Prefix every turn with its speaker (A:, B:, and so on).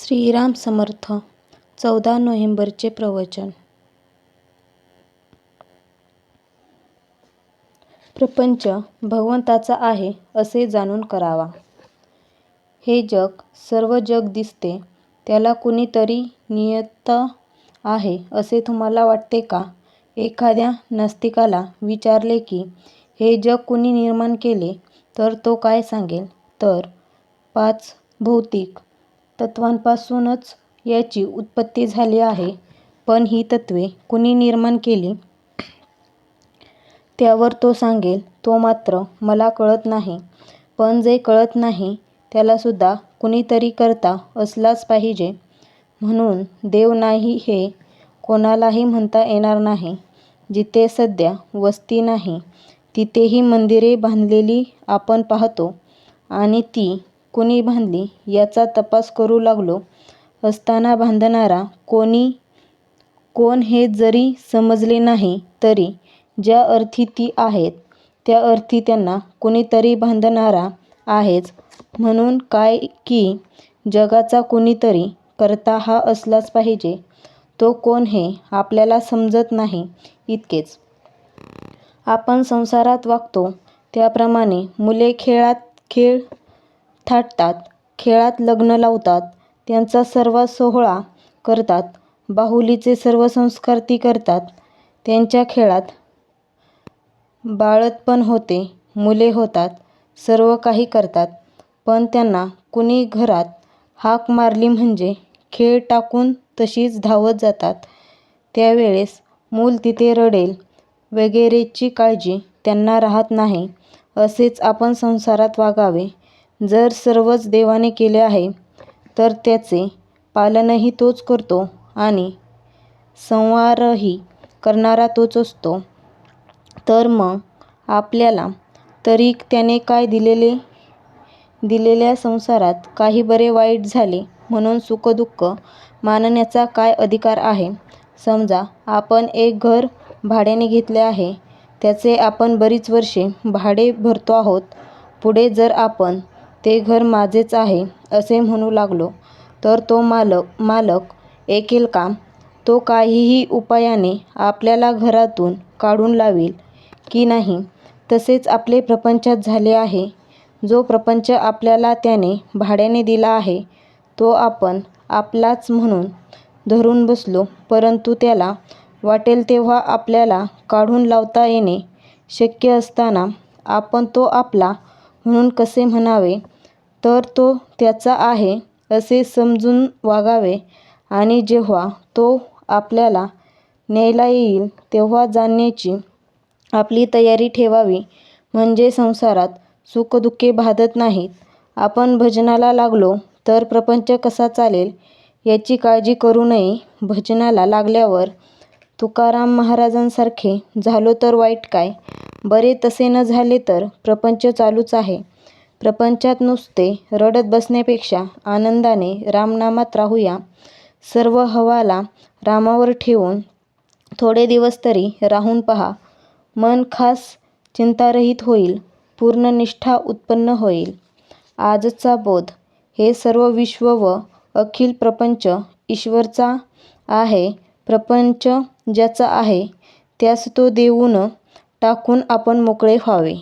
A: श्रीराम समर्थ चौदा नोव्हेंबरचे प्रवचन. प्रपंच भगवंताचा आहे असे जाणून करावा. हे जग सर्व जग दिसते त्याला कुणीतरी नियत आहे असे तुम्हाला वाटते का? एखाद्या नास्तिकाला विचारले की हे जग कुणी निर्माण केले? तर तो काय सांगेल? तर पाच भौतिक तत्त्वांपासूनच याची उत्पत्ती झाली आहे. पण ही तत्त्वे कुणी निर्माण केली? त्यावर तो सांगेल तो मात्र मला कळत नाही. पण जे कळत नाही त्यालासुद्धा कुणीतरी करता असलाच पाहिजे. म्हणून देव नाही हे कोणालाही म्हणता येणार नाही. जिथे सध्या वस्ती नाही तिथेही मंदिरे बांधलेली आपण पाहतो आणि ती कुणी बांधली याचा तपास करू लागलो असताना बांधणारा कोणी कोण हे जरी समजले नाही तरी ज्या अर्थी ती आहेत त्या अर्थी त्यांना कुणीतरी बांधणारा आहेच. म्हणून काय की जगाचा कुणीतरी कर्ता हा असलाच पाहिजे. तो कोण हे आपल्याला समजत नाही इतकेच. आपण संसारात वागतो. त्याप्रमाणे मुले खेळात खेळ थाटतात खेळात लग्न लावतात त्यांचा सर्व सोहळा करतात बाहुलीचे सर्व संस्कार ती करतात. त्यांच्या खेळात बाळंतपण होते मुले होतात सर्व काही करतात. पण त्यांना कुणी घरात हाक मारली म्हणजे खेळ टाकून तशीच धावत जातात. त्यावेळेस मूल तिथे रडेल वगैरेची काळजी त्यांना राहत नाही असेच आपण संसारात वागावे. जर सर्वच देवाने केले आहे तर त्याचे पालनही तोच करतो आणि संहारही करणारा तोच असतो. तर मग आपल्याला तरी त्याने काय दिलेले? दिलेल्या संसारात काही बरे वाईट झाले म्हणून सुखदुःख मानण्याचा काय अधिकार आहे? समजा आपण एक घर भाड्याने घेतले आहे त्याचे आपण बरीच वर्षे भाडे भरतो आहोत. पुढे जर आपण ते घर माझेच आहे असे म्हणू लागलो. तर तो मालक मालक ऐकेल का तो काहीही उपायाने आपल्याला घरातून काढून लावेल की नाही तसेच आपले प्रपंचात झाले आहे. जो प्रपंच आपल्याला त्याने भाड्याने दिला आहे तो आपण आपलाच म्हणून धरून बसलो परंतु त्याला वाटेल तेव्हा आपल्याला काढून लावता येणे शक्य असताना आपण तो आपला म्हणून कसे म्हणावे? तर तो त्याचा आहे असे समजून वागावे. आणि जेव्हा तो आपल्याला न्यायला येईल तेव्हा जाण्याची आपली तयारी ठेवावी. म्हणजे संसारात सुखदुःखे बाधत नाहीत. आपण भजनाला लागलो तर प्रपंच कसा चालेल याची काळजी करू नये. भजनाला लागल्यावर तुकाराम महाराजांसारखे झालो तर वाईट काय? बरे तसे न झाले तर प्रपंच चालूच आहे. प्रपंचात नुसते रडत बसण्यापेक्षा आनंदाने रामनामात राहूया. सर्व हवाला रामावर ठेवून थोडे दिवस तरी राहून पहा. मन खास चिंतारहित होईल. पूर्ण निष्ठा उत्पन्न होईल. आजचा बोध हे सर्व विश्व व अखिल प्रपंच ईश्वरचा आहे. प्रपंच ज्याचा आहे त्यास तो देऊन टाकून आपण मोकळे व्हावे.